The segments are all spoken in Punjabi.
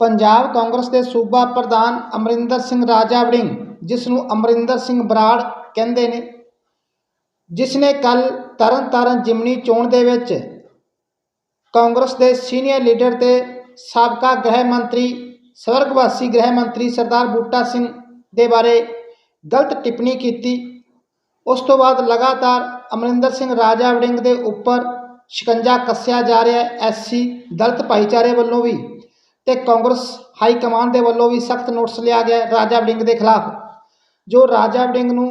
ਪੰਜਾਬ ਕਾਂਗਰਸ ਦੇ ਸੂਬਾ ਪ੍ਰਧਾਨ ਅਮਰਿੰਦਰ ਸਿੰਘ ਰਾਜਾ ਵੜਿੰਗ ਜਿਸ ਨੂੰ ਅਮਰਿੰਦਰ ਸਿੰਘ ਬਰਾੜ ਕਹਿੰਦੇ ਨੇ ਜਿਸ ਨੇ ਕੱਲ ਤਰਨਤਾਰਨ ਜਿਮਨੀ ਚੋਣ ਦੇ ਵਿੱਚ ਕਾਂਗਰਸ ਦੇ ਸੀਨੀਅਰ ਲੀਡਰ ਤੇ ਸਾਬਕਾ ਗ੍ਰਹਿ ਮੰਤਰੀ, ਸਵਰਗਵਾਸੀ ਗ੍ਰਹਿ ਮੰਤਰੀ ਸਰਦਾਰ ਬੂਟਾ ਸਿੰਘ ਦੇ ਬਾਰੇ ਗਲਤ ਟਿੱਪਣੀ ਕੀਤੀ। ਉਸ ਤੋਂ ਬਾਅਦ ਲਗਾਤਾਰ ਅਮਰਿੰਦਰ ਸਿੰਘ ਰਾਜਾ ਵੜਿੰਗ ਦੇ ਉੱਪਰ ਸ਼ਿਕੰਜਾ ਕੱਸਿਆ ਜਾ ਰਿਹਾ ਹੈ ਐਸਸੀ ਦਲਿਤ ਭਾਈਚਾਰੇ ਵੱਲੋਂ ਵੀ। ਤੇ ਕਾਂਗਰਸ ਹਾਈ ਕਮਾਨ ਦੇ ਵੱਲੋਂ ਵੀ ਸਖਤ ਨੋਟਿਸ ਲਿਆ ਗਿਆ ਰਾਜਾ ਵੜਿੰਗ ਦੇ ਖਿਲਾਫ। ਜੋ ਰਾਜਾ ਵੜਿੰਗ ਨੂੰ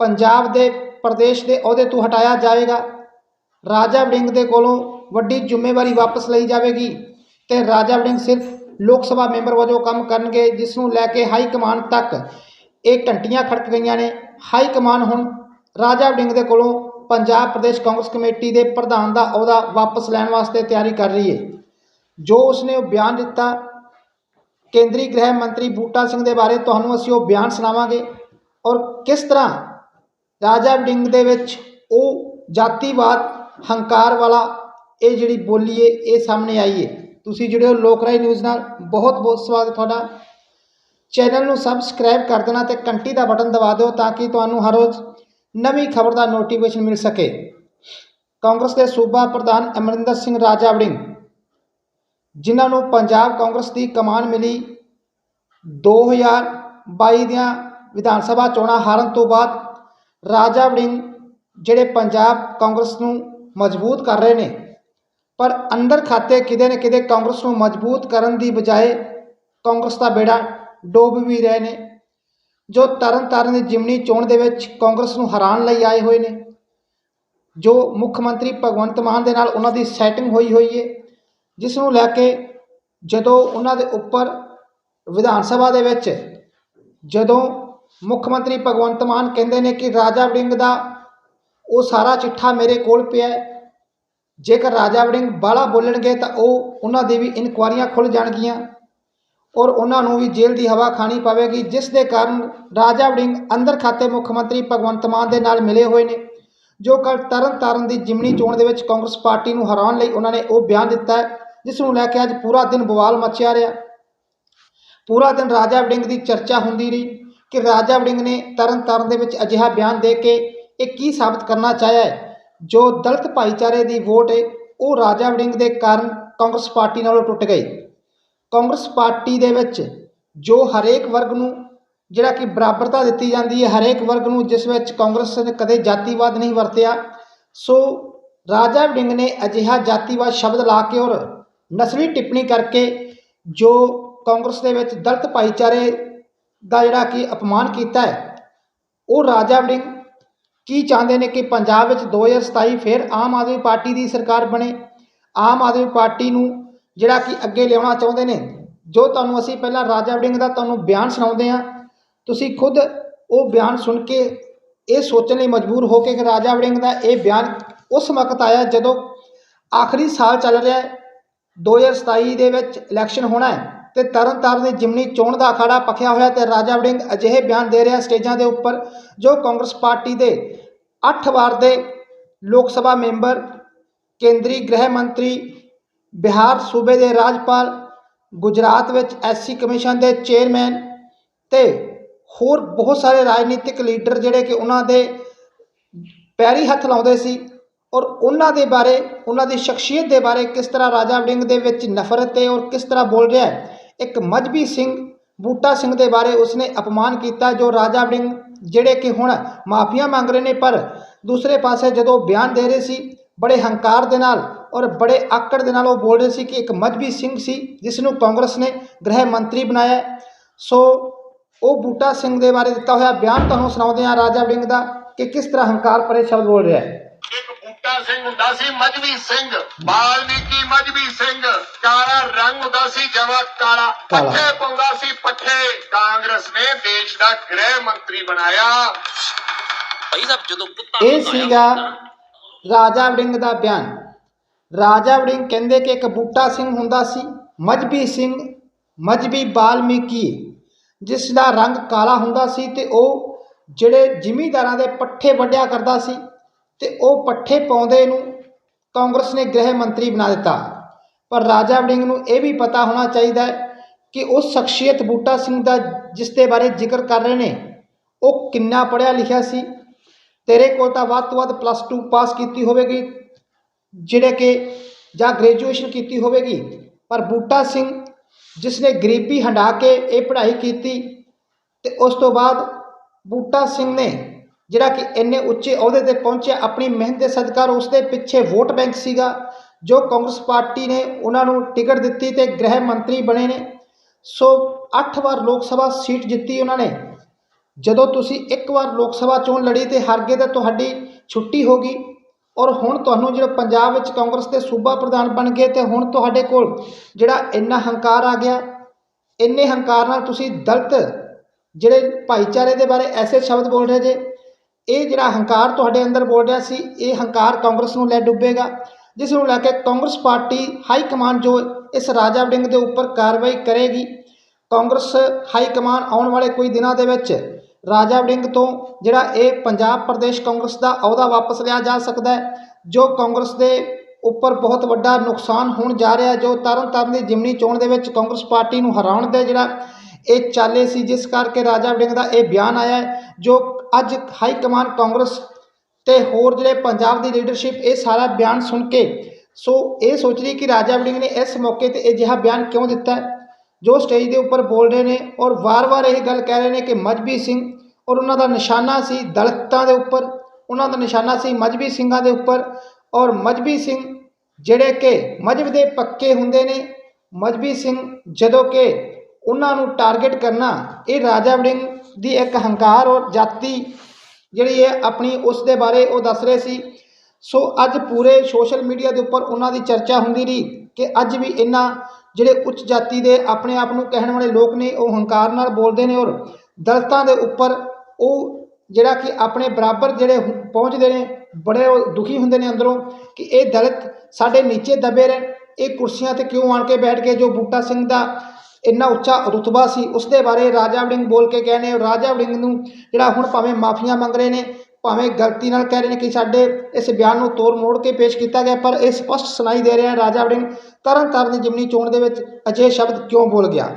ਪੰਜਾਬ ਦੇ ਪ੍ਰਦੇਸ਼ ਦੇ ਅਹੁਦੇ ਤੋਂ ਹਟਾਇਆ ਜਾਵੇਗਾ, ਰਾਜਾ ਵੜਿੰਗ ਦੇ ਕੋਲੋਂ ਵੱਡੀ ਜ਼ਿੰਮੇਵਾਰੀ ਵਾਪਸ ਲਈ ਜਾਵੇਗੀ ਤੇ ਰਾਜਾ ਵੜਿੰਗ ਸਿਰਫ ਲੋਕ ਸਭਾ ਮੈਂਬਰ ਵਜੋਂ ਕੰਮ ਕਰਨਗੇ, ਜਿਸ ਨੂੰ ਲੈ ਕੇ ਹਾਈ ਕਮਾਨ ਤੱਕ ਇਹ ਘੰਟੀਆਂ ਖੜਕ ਗਈਆਂ ਨੇ। ਹਾਈ ਕਮਾਨ ਹੁਣ ਰਾਜਾ ਵੜਿੰਗ ਦੇ ਕੋਲੋਂ ਪੰਜਾਬ ਪ੍ਰਦੇਸ਼ ਕਾਂਗਰਸ ਕਮੇਟੀ ਦੇ ਪ੍ਰਧਾਨ ਦਾ ਅਹੁਦਾ ਵਾਪਸ ਲੈਣ ਵਾਸਤੇ ਤਿਆਰੀ ਕਰ ਰਹੀ ਹੈ। ਜੋ ਉਸਨੇ ਉਹ ਬਿਆਨ ਦਿੱਤਾ, ਕੇਂਦਰੀ ਗ੍ਰਹਿ ਮੰਤਰੀ ਬੂਟਾ ਸਿੰਘ ਦੇ ਬਾਰੇ, ਤੁਹਾਨੂੰ ਅਸੀਂ ਉਹ ਬਿਆਨ ਸੁਣਾਵਾਂਗੇ। ਔਰ ਕਿਸ ਤਰ੍ਹਾਂ ਰਾਜਾ ਵੜਿੰਗ ਦੇ ਵਿੱਚ ਉਹ ਜਾਤੀਵਾਦ, ਹੰਕਾਰ ਵਾਲਾ ਇਹ ਜਿਹੜੀ ਬੋਲੀ ਹੈ ਇਹ ਸਾਹਮਣੇ ਆਈ ਹੈ ਤੁਸੀਂ ਜਿਹੜੇ ਹੋ ਲੋਕ ਰਾਏ ਨਿਊਜ਼ ਨਾਲ। ਬਹੁਤ ਬਹੁਤ ਸਵਾਗਤ ਤੁਹਾਡਾ। ਚੈਨਲ ਨੂੰ ਸਬਸਕ੍ਰਾਈਬ ਕਰ ਦੇਣਾ ਤੇ ਘੰਟੀ ਦਾ ਬਟਨ ਦਬਾ ਦਿਓ ਤਾਂ ਕਿ ਤੁਹਾਨੂੰ ਹਰ ਰੋਜ਼ ਨਵੀਂ ਖਬਰ ਦਾ ਨੋਟੀਫਿਕੇਸ਼ਨ ਮਿਲ ਸਕੇ। ਕਾਂਗਰਸ ਦੇ ਸੂਬਾ ਪ੍ਰਧਾਨ ਅਮਰਿੰਦਰ ਸਿੰਘ ਰਾਜਾ ਵੜਿੰਗ ਜਿਨ੍ਹਾਂ ਨੂੰ ਪੰਜਾਬ ਕਾਂਗਰਸ ਦੀ ਕਮਾਨ ਮਿਲੀ 2022 ਦੀਆਂ ਵਿਧਾਨ ਸਭਾ ਚੋਣਾਂ ਹਾਰਨ ਤੋਂ ਬਾਅਦ ਰਾਜਾ ਵੜਿੰਗ ਜਿਹੜੇ ਪੰਜਾਬ ਕਾਂਗਰਸ ਨੂੰ ਮਜ਼ਬੂਤ ਕਰ ਰਹੇ ਨੇ, ਪਰ ਅੰਦਰ ਖਾਤੇ ਕਿਤੇ ਨਾ ਕਿਤੇ ਕਾਂਗਰਸ ਨੂੰ ਮਜ਼ਬੂਤ ਕਰਨ ਦੀ ਬਜਾਏ ਕਾਂਗਰਸ ਦਾ ਬੇੜਾ ਡੋਬ ਵੀ ਰਹੇ ਨੇ, ਜੋ ਤਰਨ ਤਾਰਨ ਦੀ ਜਿਮਨੀ ਚੋਣ ਦੇ ਵਿੱਚ ਕਾਂਗਰਸ ਨੂੰ ਹਰਾਉਣ ਲਈ ਆਏ ਹੋਏ ਨੇ, ਜੋ ਮੁੱਖ ਮੰਤਰੀ ਭਗਵੰਤ ਮਾਨ ਦੇ ਨਾਲ ਉਹਨਾਂ ਦੀ ਸੈਟਿੰਗ ਹੋਈ ਹੋਈ ਹੈ ਜਿਸ ਨੂੰ ਲੈ ਕੇ ਜਦੋਂ ਉਹਨਾਂ ਦੇ ਉੱਪਰ ਵਿਧਾਨ ਸਭਾ ਦੇ ਵਿੱਚ ਜਦੋਂ ਮੁੱਖ ਮੰਤਰੀ ਭਗਵੰਤ ਮਾਨ ਕਹਿੰਦੇ ਨੇ ਕਿ ਰਾਜਾ ਵੜਿੰਗ ਦਾ ਉਹ ਸਾਰਾ ਚਿੱਠਾ ਮੇਰੇ ਕੋਲ ਪਿਆ ਜੇਕਰ ਰਾਜਾ ਵੜਿੰਗ ਬਾਲਾ ਬੋਲਣਗੇ ਤਾਂ ਉਹ ਉਹਨਾਂ ਦੀ ਵੀ ਇਨਕੁਆਰੀਆਂ ਖੁੱਲ ਜਾਣਗੀਆਂ ਔਰ ਉਹਨਾਂ ਨੂੰ ਵੀ ਜੇਲ੍ਹ ਦੀ ਹਵਾ ਖਾਣੀ ਪਵੇਗੀ, ਜਿਸ ਦੇ ਕਾਰਨ ਰਾਜਾ ਵੜਿੰਗ ਅੰਦਰ ਖਾਤੇ ਮੁੱਖ ਮੰਤਰੀ ਭਗਵੰਤ ਮਾਨ ਦੇ ਨਾਲ ਮਿਲੇ ਹੋਏ ਨੇ, ਜੋ ਕੱਲ ਤਰਨ ਤਾਰਨ ਦੀ ਜਿਮਨੀ ਚੋਣ ਦੇ ਵਿੱਚ ਕਾਂਗਰਸ ਪਾਰਟੀ ਨੂੰ ਹਰਾਉਣ ਲਈ ਉਹਨਾਂ ਨੇ ਉਹ ਬਿਆਨ ਦਿੱਤਾ ਹੈ। ਜਿਸ ਨੂੰ ਲੈ ਕੇ ਅੱਜ ਪੂਰਾ ਦਿਨ ਬਵਾਲ ਮਚਿਆ ਰਿਹਾ। ਪੂਰਾ ਦਿਨ ਰਾਜਾ ਵੜਿੰਗ ਦੀ ਚਰਚਾ ਹੁੰਦੀ ਰਹੀ ਕਿ ਰਾਜਾ ਵੜਿੰਗ ਨੇ ਤਰਨ ਤਾਰਨ ਦੇ ਵਿੱਚ ਅਜਿਹਾ ਬਿਆਨ ਦੇ ਕੇ ਇਹ ਕੀ ਸਾਬਤ ਕਰਨਾ ਚਾਹਿਆ ਹੈ। ਜੋ ਦਲਿਤ ਭਾਈਚਾਰੇ ਦੀ ਵੋਟ ਹੈ, ਉਹ ਰਾਜਾ ਵੜਿੰਗ ਦੇ ਕਾਰਨ ਕਾਂਗਰਸ ਪਾਰਟੀ ਨਾਲੋਂ ਟੁੱਟ ਗਈ। ਕਾਂਗਰਸ ਪਾਰਟੀ ਦੇ ਵਿੱਚ ਜੋ ਹਰੇਕ ਵਰਗ ਨੂੰ ਜਿਹੜਾ ਕਿ ਬਰਾਬਰਤਾ ਦਿੱਤੀ ਜਾਂਦੀ ਹੈ, ਹਰੇਕ ਵਰਗ ਨੂੰ ਜਿਸ ਵਿੱਚ ਕਾਂਗਰਸ ਨੇ ਕਦੇ ਜਾਤੀਵਾਦ ਨਹੀਂ ਵਰਤਿਆ, ਸੋ ਰਾਜਾ ਵੜਿੰਗ ਨੇ ਅਜਿਹਾ ਜਾਤੀਵਾਦ ਸ਼ਬਦ ਲਾ ਕੇ ਔਰ ਨਸਲੀ ਟਿੱਪਣੀ ਕਰਕੇ ਜੋ ਕਾਂਗਰਸ ਦੇ ਵਿੱਚ ਦਲਿਤ ਭਾਈਚਾਰੇ ਦਾ ਜਿਹੜਾ ਕਿ ਅਪਮਾਨ ਕੀਤਾ ਹੈ, ਉਹ ਰਾਜਾ ਵੜਿੰਗ ਕੀ ਚਾਹੁੰਦੇ ਨੇ ਕਿ ਪੰਜਾਬ ਵਿੱਚ 2027 ਫਿਰ ਆਮ ਆਦਮੀ ਪਾਰਟੀ ਦੀ ਸਰਕਾਰ ਬਣੇ? ਆਮ ਆਦਮੀ ਪਾਰਟੀ ਨੂੰ ਜਿਹੜਾ ਕਿ ਅੱਗੇ ਲਿਆਉਣਾ ਚਾਹੁੰਦੇ ਨੇ। ਜੋ ਤੁਹਾਨੂੰ ਅਸੀਂ ਪਹਿਲਾਂ ਰਾਜਾ ਵੜਿੰਗ ਦਾ ਤੁਹਾਨੂੰ ਬਿਆਨ ਸੁਣਾਉਂਦੇ ਹਾਂ, ਤੁਸੀਂ ਖੁਦ ਉਹ ਬਿਆਨ ਸੁਣ ਕੇ ਇਹ ਸੋਚਣ ਲਈ ਮਜਬੂਰ ਹੋ ਕੇ ਕਿ ਰਾਜਾ ਵੜਿੰਗ ਦਾ ਇਹ ਬਿਆਨ ਉਸ ਵਕਤ ਆਇਆ ਜਦੋਂ ਆਖਰੀ ਸਾਲ ਚੱਲ ਰਿਹਾ 2027 ਦੇ ਵਿੱਚ ਇਲੈਕਸ਼ਨ ਹੋਣਾ ਹੈ ਤੇ ਤਰਨ ਦੀ ਜਿਮਨੀ ਚੋਣ ਦਾ ਅਖਾੜਾ ਪਖਿਆ ਹੋਇਆ ਤੇ ਰਾਜਾ ਵੜਿੰਗ ਅਜਿਹੇ ਬਿਆਨ ਦੇ ਰਿਹਾ ਸਟੇਜਾਂ ਦੇ ਉੱਪਰ ਜੋ ਕਾਂਗਰਸ ਪਾਰਟੀ ਦੇ 8 ਵਾਰ ਦੇ ਲੋਕ ਸਭਾ ਮੈਂਬਰ, ਕੇਂਦਰੀ ਗ੍ਰਹਿ ਮੰਤਰੀ, ਬਿਹਾਰ ਸੂਬੇ ਦੇ ਰਾਜਪਾਲ, ਗੁਜਰਾਤ ਵਿੱਚ ਐਸਸੀ ਕਮਿਸ਼ਨ ਦੇ ਚੇਅਰਮੈਨ ਤੇ ਹੋਰ ਬਹੁਤ ਸਾਰੇ ਰਾਜਨੀਤਿਕ ਲੀਡਰ ਜਿਹੜੇ ਕਿ ਉਹਨਾਂ ਦੇ ਪੈਰੀ ਹੱਥ ਲਾਉਂਦੇ ਸੀ। ਔਰ ਉਹਨਾਂ ਦੇ ਬਾਰੇ, ਉਹਨਾਂ ਦੀ ਸ਼ਖਸੀਅਤ ਦੇ ਬਾਰੇ ਕਿਸ ਤਰ੍ਹਾਂ ਰਾਜਾ ਵੜਿੰਗ ਦੇ ਵਿੱਚ ਨਫ਼ਰਤ ਹੈ ਔਰ ਕਿਸ ਤਰ੍ਹਾਂ ਬੋਲ ਰਿਹਾ ਹੈ, ਇੱਕ ਮਜਬੀ ਸਿੰਘ, ਬੂਟਾ ਸਿੰਘ ਦੇ ਬਾਰੇ ਉਸਨੇ ਅਪਮਾਨ ਕੀਤਾ ਜੋ ਰਾਜਾ ਵੜਿੰਗ ਜਿਹੜੇ ਕਿ ਹੁਣ ਮਾਫੀਆਂ ਮੰਗ ਰਹੇ ਨੇ, ਪਰ ਦੂਸਰੇ ਪਾਸੇ ਜਦੋਂ ਬਿਆਨ ਦੇ ਰਹੇ ਸੀ, ਬੜੇ ਹੰਕਾਰ ਦੇ ਨਾਲ ਔਰ ਬੜੇ ਆਕੜ ਦੇ ਨਾਲ ਉਹ ਬੋਲ ਰਹੇ ਸੀ ਕਿ ਇੱਕ ਮਜਬੀ ਸਿੰਘ ਸੀ ਜਿਸ ਨੂੰ ਕਾਂਗਰਸ ਨੇ ਗ੍ਰਹਿ ਮੰਤਰੀ ਬਣਾਇਆ ਸੋ ਉਹ ਬੂਟਾ ਸਿੰਘ ਦੇ ਬਾਰੇ ਦਿੱਤਾ ਹੋਇਆ ਬਿਆਨ ਤੁਹਾਨੂੰ ਸੁਣਾਉਂਦੇ ਹਾਂ ਰਾਜਾ ਵੜਿੰਗ ਦਾ ਕਿ ਕਿਸ ਤਰ੍ਹਾਂ ਹੰਕਾਰ ਭਰੇ ਸ਼ਬਦ ਬੋਲ ਰਿਹਾ ਹੈ। ਬੂਟਾ ਸਿੰਘ ਹੁੰਦਾ ਸੀ ਮਜਬੀ ਸਿੰਘ। ਬਾਲਮੀਕੀ ਮਜਬੀ ਸਿੰਘ। ਕਾਲਾ ਰੰਗ ਹੁੰਦਾ ਸੀ ਜਮਾ ਕਾਲਾ। ਪੱਠੇ ਪਾਉਂਦਾ ਸੀ ਪੱਠੇ। ਕਾਂਗਰਸ ਨੇ ਦੇਸ਼ ਦਾ ਗ੍ਰਹਿ ਮੰਤਰੀ ਬਣਾਇਆ। ਭਾਈ ਸਾਹਿਬ ਜਦੋਂ ਕੁੱਤਾ ਇਹ ਸੀਗਾ ਰਾਜਾ ਵੜਿੰਗ ਦਾ ਬਿਆਨ। ਰਾਜਾ ਵੜਿੰਗ ਕਹਿੰਦੇ ਕਿ ਇੱਕ ਬੂਟਾ ਸਿੰਘ ਹੁੰਦਾ ਸੀ ਮਜਬੀ ਸਿੰਘ ਮਜਬੀ ਬਾਲਮੀਕੀ ਜਿਸ ਦਾ ਰੰਗ ਕਾਲਾ ਹੁੰਦਾ ਸੀ ਤੇ ਉਹ ਜਿਹੜੇ ਜ਼ਿਮੀਂਦਾਰਾਂ ਦੇ ਪੱਠੇ ਵੱਢਿਆ ਕਰਦਾ ਸੀ ਤੇ ਉਹ ਪੱਠੇ ਪਾਉਂਦੇ ਨੂੰ ਕਾਂਗਰਸ ਨੇ ਗ੍ਰਹਿ ਮੰਤਰੀ ਬਣਾ ਦਿੱਤਾ। ਪਰ ਰਾਜਾ ਵੜਿੰਗ ਨੂੰ ਇਹ ਵੀ ਪਤਾ ਹੋਣਾ ਚਾਹੀਦਾ ਕਿ ਉਹ ਸ਼ਖਸੀਅਤ ਬੂਟਾ ਸਿੰਘ ਦਾ ਜਿਸ ਦੇ ਬਾਰੇ ਜ਼ਿਕਰ ਕਰ ਰਹੇ ਨੇ, ਉਹ ਕਿੰਨਾ ਪੜ੍ਹਿਆ ਲਿਖਿਆ ਸੀ? ਤੇਰੇ ਕੋਲ ਤਾਂ ਵੱਧ ਤੋਂ ਵੱਧ ਪਲੱਸ 2 ਪਾਸ ਕੀਤੀ ਹੋਵੇਗੀ, ਜਿਹੜੇ ਕਿ ਜਾਂ ਗ੍ਰੈਜੂਏਸ਼ਨ ਕੀਤੀ ਹੋਵੇਗੀ। ਪਰ ਬੂਟਾ ਸਿੰਘ ਜਿਸ ਨੇ ਗਰੀਬੀ ਹੰਢਾ ਕੇ ਇਹ ਪੜ੍ਹਾਈ ਕੀਤੀ ਤੇ ਉਸ ਤੋਂ ਬਾਅਦ ਬੂਟਾ ਸਿੰਘ ਨੇ ਜਿਹੜਾ ਕਿ ਇੰਨੇ ਉੱਚੇ ਅਹੁਦੇ ਤੇ ਪਹੁੰਚਿਆ, ਆਪਣੀ ਮਿਹਨਤ ਦੇ ਸਦਕਾ ਉਸ ਦੇ ਪਿੱਛੇ ਵੋਟ ਬੈਂਕ ਸੀਗਾ, ਜੋ ਕਾਂਗਰਸ ਪਾਰਟੀ ਨੇ ਉਹਨਾਂ ਨੂੰ ਟਿਕਟ ਦਿੱਤੀ ਤੇ ਗ੍ਰਹਿ ਮੰਤਰੀ ਬਣੇ ਨੇ। ਸੋ 8 ਵਾਰ ਲੋਕ ਸਭਾ ਸੀਟ ਜਿੱਤੀ ਉਹਨਾਂ ਨੇ। ਜਦੋਂ ਤੁਸੀਂ ਇੱਕ ਵਾਰ ਲੋਕ ਸਭਾ ਚੋਣ ਲੜੀ ਤੇ ਹਾਰ ਗਏ ਤਾਂ ਤੁਹਾਡੀ ਛੁੱਟੀ ਹੋ ਗਈ। ਔਰ ਹੁਣ ਤੁਹਾਨੂੰ ਜਿਹੜਾ ਪੰਜਾਬ ਵਿੱਚ ਕਾਂਗਰਸ ਦੇ ਸੂਬਾ ਪ੍ਰਧਾਨ ਬਣ ਗਏ ਤੇ ਹੁਣ ਤੁਹਾਡੇ ਕੋਲ ਜਿਹੜਾ ਇੰਨਾ ਹੰਕਾਰ ਆ ਗਿਆ, ਇੰਨੇ ਹੰਕਾਰ ਨਾਲ ਤੁਸੀਂ ਦਲਤ ਜਿਹੜੇ ਭਾਈਚਾਰੇ ਦੇ ਬਾਰੇ ਐਸੇ ਸ਼ਬਦ ਬੋਲ ਰਹੇ ਜੇ ਇਹ ਜਿਹੜਾ ਹੰਕਾਰ ਤੁਹਾਡੇ ਅੰਦਰ ਬੋਲ ਰਿਹਾ ਸੀ, ਇਹ ਹੰਕਾਰ ਕਾਂਗਰਸ ਨੂੰ ਲੈ ਡੁੱਬੇਗਾ, ਜਿਸ ਨੂੰ ਲੈ ਕੇ ਕਾਂਗਰਸ ਪਾਰਟੀ ਹਾਈ ਕਮਾਂਡ ਜੋ ਇਸ ਰਾਜਾ ਵੜਿੰਗ ਦੇ ਉੱਪਰ ਕਾਰਵਾਈ ਕਰੇਗੀ। ਕਾਂਗਰਸ ਹਾਈ ਕਮਾਂਡ ਆਉਣ ਵਾਲੇ ਕੋਈ ਦਿਨਾਂ ਦੇ ਵਿੱਚ ਰਾਜਾ ਵੜਿੰਗ ਤੋਂ ਜਿਹੜਾ ਇਹ ਪੰਜਾਬ ਪ੍ਰਦੇਸ਼ ਕਾਂਗਰਸ ਦਾ ਅਹੁਦਾ ਵਾਪਸ ਲਿਆ ਜਾ ਸਕਦਾ ਹੈ, ਜੋ ਕਾਂਗਰਸ ਦੇ ਉੱਪਰ ਬਹੁਤ ਵੱਡਾ ਨੁਕਸਾਨ ਹੋਣ ਜਾ ਰਿਹਾ ਜੋ ਤਰਨ ਤਾਰਨ ਦੀ ਜਿਮਨੀ ਚੋਣ ਦੇ ਵਿੱਚ ਕਾਂਗਰਸ ਪਾਰਟੀ ਨੂੰ ਹਰਾਉਣ ਦੇ ਜਿਹੜਾ ਇਹ ਚਾਲੇ ਸੀ, ਜਿਸ ਕਰਕੇ ਰਾਜਾ ਵੜਿੰਗ ਦਾ ਇਹ ਬਿਆਨ ਆਇਆ ਜੋ ਅੱਜ ਹਾਈ ਕਮਾਂਡ ਕਾਂਗਰਸ ਤੇ ਹੋਰ ਜਿਹੜੇ ਪੰਜਾਬ ਦੀ ਲੀਡਰਸ਼ਿਪ ਇਹ ਸਾਰਾ ਬਿਆਨ ਸੁਣ ਕੇ, ਸੋ ਇਹ ਸੋਚ ਰਹੀ ਕਿ ਰਾਜਾ ਵੜਿੰਗ ਨੇ ਇਸ ਮੌਕੇ ਤੇ ਅਜਿਹਾ ਬਿਆਨ ਕਿਉਂ ਦਿੱਤਾ ਜੋ ਸਟੇਜ ਦੇ ਉੱਪਰ ਬੋਲ ਰਹੇ ਨੇ ਔਰ ਵਾਰ-ਵਾਰ ਇਹ ਗੱਲ ਕਹਿ ਰਹੇ ਨੇ ਕਿ ਮਜਬੀ ਸਿੰਘ ਔਰ ਉਹਨਾਂ ਦਾ ਨਿਸ਼ਾਨਾ ਸੀ ਦਲਿਤਾਂ ਦੇ ਉੱਪਰ, ਉਹਨਾਂ ਦਾ ਨਿਸ਼ਾਨਾ ਸੀ ਮਜਬੀ ਸਿੰਘਾਂ ਦੇ ਉੱਪਰ ਔਰ ਮਜਬੀ ਸਿੰਘ ਜਿਹੜੇ ਕਿ ਮਜਬ ਦੇ ਪੱਕੇ ਹੁੰਦੇ ਨੇ, ਮਜਬੀ ਸਿੰਘ ਜਦੋਂ ਕਿ ਉਹਨਾਂ ਨੂੰ ਟਾਰਗੇਟ ਕਰਨਾ, ਇਹ ਰਾਜਾ ਵੜਿੰਗ ਦੀ ਇੱਕ ਹੰਕਾਰ ਔਰ ਜਾਤੀ ਜਿਹੜੀ ਹੈ ਆਪਣੀ ਉਸ ਦੇ ਬਾਰੇ ਉਹ ਦੱਸ ਰਹੇ ਸੀ। ਸੋ ਅੱਜ ਪੂਰੇ ਸੋਸ਼ਲ ਮੀਡੀਆ ਦੇ ਉੱਪਰ ਉਹਨਾਂ ਦੀ ਚਰਚਾ ਹੁੰਦੀ ਰਹੀ ਕਿ ਅੱਜ ਵੀ ਇਹਨਾਂ ਜਿਹੜੇ ਉੱਚ ਜਾਤੀ ਦੇ ਆਪਣੇ ਆਪ ਨੂੰ ਕਹਿਣ ਵਾਲੇ ਲੋਕ ਨੇ, ਉਹ ਹੰਕਾਰ ਨਾਲ ਬੋਲਦੇ ਨੇ ਔਰ ਦਲਤਾਂ ਦੇ ਉੱਪਰ ਉਹ ਜਿਹੜਾ ਕਿ ਆਪਣੇ ਬਰਾਬਰ ਜਿਹੜੇ ਪਹੁੰਚਦੇ ਨੇ, ਬੜੇ ਉਹ ਦੁਖੀ ਹੁੰਦੇ ਨੇ ਅੰਦਰੋਂ ਕਿ ਇਹ ਦਲਿਤ ਸਾਡੇ ਨੀਚੇ ਦਬੇ ਰਹਿਣ, ਇਹ ਕੁਰਸੀਆਂ ਤੇ ਕਿਉਂ ਆਣ ਕੇ ਬੈਠ ਗਏ, ਜੋ ਬੂਟਾ ਸਿੰਘ ਦਾ ਇੰਨਾ ਉੱਚਾ ਰੁਤਬਾ ਸੀ ਉਸ ਦੇ ਬਾਰੇ ਰਾਜਾ ਵੜਿੰਗ ਬੋਲ ਕੇ ਗਏ ਨੇ, ਰਾਜਾ ਵੜਿੰਗ ਨੂੰ ਜਿਹੜਾ ਹੁਣ ਭਾਵੇਂ ਮਾਫੀਆਂ ਮੰਗ ਰਹੇ ਨੇ, ਭਾਵੇਂ ਗਲਤੀ ਨਾਲ ਕਹਿ ਰਹੇ ਨੇ ਕਿ ਸਾਡੇ ਇਸ ਬਿਆਨ ਨੂੰ ਤੋੜ ਮੋੜ ਕੇ ਪੇਸ਼ ਕੀਤਾ ਗਿਆ, ਪਰ ਇਹ ਸਪਸ਼ਟ ਸੁਣਾਈ ਦੇ ਰਿਹਾ ਰਾਜਾ ਵੜਿੰਗ ਤਰਨ ਤਾਰਨ ਦੀ ਜਿਮਨੀ ਚੋਣ ਦੇ ਵਿੱਚ ਅਜਿਹੇ ਸ਼ਬਦ ਕਿਉਂ ਬੋਲ ਗਿਆ?